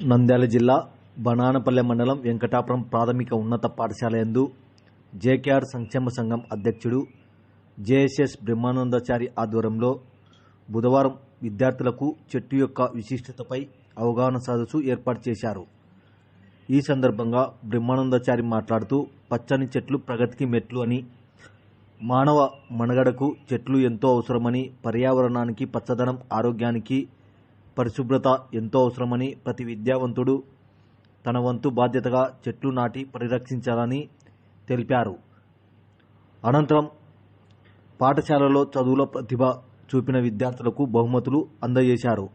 నంద్యాల జిల్లా బనానపల్లె మండలం వెంకటాపురం ప్రాథమిక ఉన్నత పాఠశాల యందు జేకేఆర్ సంక్షేమ సంఘం అధ్యక్షుడు జేఎస్ఎస్ బ్రహ్మానందాచారి ఆధ్వర్యంలో బుధవారం విద్యార్థులకు చెట్టు యొక్క విశిష్టతపై అవగాహన సదస్సు ఏర్పాటు చేశారు. ఈ సందర్భంగా బ్రహ్మానందాచారి మాట్లాడుతూ పచ్చని చెట్లు ప్రగతికి మెట్లు అని మానవ మనుగడకు చెట్లు ఎంతో అవసరమని పర్యావరణానికి పచ్చదనం ఆరోగ్యానికి పరిశుభ్రత ఎంతో అవసరమని ప్రతి విద్యావంతుడు తన వంతు బాధ్యతగా చెట్లు నాటి పరిరక్షించాలని తెలిపారు. అనంతరం పాఠశాలలో చదువుల ప్రతిభ చూపిన విద్యార్థులకు బహుమతులు అందజేశారు.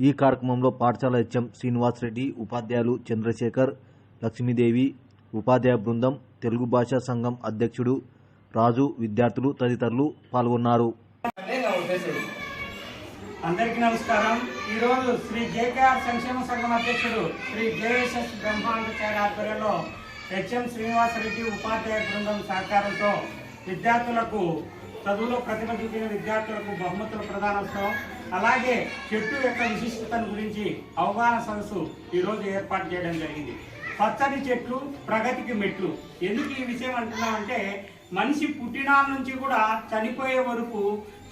ఈ కార్యక్రమంలో పాఠశాల హెచ్ఎం శ్రీనివాసరెడ్డి ఉపాధ్యాయులు చంద్రశేఖర్ లక్ష్మీదేవి ఉపాధ్యాయ బృందం తెలుగు భాషా సంఘం అధ్యక్షుడు రాజు విద్యార్థులు తదితరులు పాల్గొన్నారు. అందరికీ నమస్కారం. ఈరోజు శ్రీ జేకేఆర్ సంక్షేమ సంఘం అధ్యక్షుడు శ్రీ జేఎస్ఎస్ బ్రహ్మాండచారి ఆధ్వర్యంలో హెచ్ఎం శ్రీనివాసరెడ్డి ఉపాధ్యాయ బృందం సహకారంతో విద్యార్థులకు చదువులో ప్రతిభ చూపిన విద్యార్థులకు బహుమతుల ప్రదానోత్సవం అలాగే చెట్టు యొక్క విశిష్టతను గురించి అవగాహన సదస్సు ఈరోజు ఏర్పాటు చేయడం జరిగింది. పచ్చని చెట్లు ప్రగతికి మెట్లు. ఎందుకు ఈ విషయం అంటున్నామంటే మనిషి పుట్టిన నుంచి కూడా చనిపోయే వరకు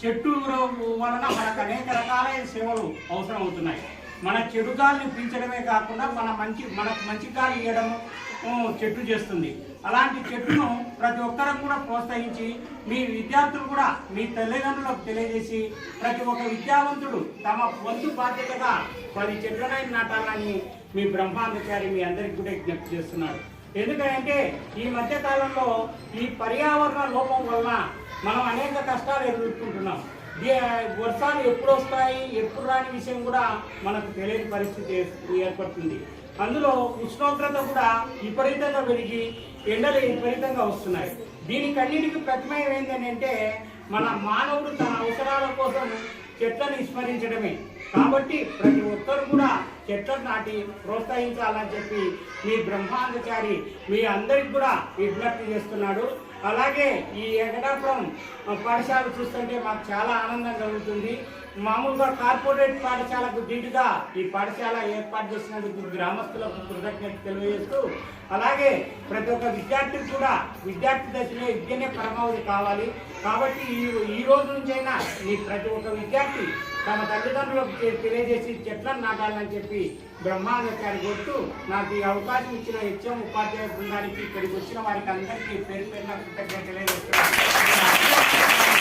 చెట్టు వలన మనకు అనేక రకాలైన సేవలు అవసరం అవుతున్నాయి మన చెడు గాలిని పీల్చడమే కాకుండా మన మంచి మనకు మంచి గాలి ఇవ్వడం చెట్టు చేస్తుంది. అలాంటి చెట్టును ప్రతి ఒక్కరం కూడా ప్రోత్సహించి మీ విద్యార్థులు కూడా మీ తల్లిదండ్రులకు తెలియజేసి ప్రతి ఒక్క విద్యావంతుడు తమ వంతు బాధ్యతగా పది చెట్లనై నాటాలని మీ బ్రహ్మాండచారి మీ అందరికి కూడా విజ్ఞప్తి చేస్తున్నారు ఎందుకంటే ఈ మధ్య కాలంలో ఈ పర్యావరణ లోపం వలన మనం అనేక కష్టాలు ఎదుర్కొంటున్నాం. వర్షాలు ఎప్పుడు వస్తాయి ఎప్పుడు రాని విషయం కూడా మనకు తెలియని పరిస్థితి ఏర్పడుతుంది. అందులో ఉష్ణోగ్రత కూడా విపరీతంగా పెరిగి ఎండలు విపరీతంగా వస్తున్నాయి. దీనికన్నిటికీ ప్రతిమయం ఏంటంటే మన మానవుడు తన అవసరాల కోసం చెట్లను విస్మరించడమే. కాబట్టి ప్రతి ఒక్కరు కూడా చెట్లను నాటి ప్రోత్సహించాలని చెప్పి మీ బ్రహ్మాండచారి మీ అందరికి కూడా విజ్ఞప్తి చేస్తున్నాడు. అలాగే ఈ వెంకటాపురం పాఠశాల చూస్తుంటే మాకు చాలా ఆనందం కలుగుతుంది మామూలుగా కార్పొరేట్ పాఠశాలకు ధీటుగా ఈ పాఠశాల ఏర్పాటు చేసినందుకు గ్రామస్తులకు కృతజ్ఞత తెలియజేస్తూ అలాగే ప్రతి ఒక్క విద్యార్థి కూడా విద్యార్థి దశలో విద్యనే పరమావధి కావాలి. కాబట్టి ఈ ఈ రోజు నుంచైనా మీ ప్రతి ఒక్క విద్యార్థి తమ తల్లిదండ్రులకు తెలియజేసి చెట్లను నాటాలని చెప్పి బ్రహ్మాండచారి కొడుతూ నాకు ఈ అవకాశం ఇచ్చిన హెచ్ఎం ఉపాధ్యాయ బృందానికి ఇక్కడికి వచ్చిన వారికి అందరికీ పేరు పేరున కృతజ్ఞత తెలియజేస్తున్నాను.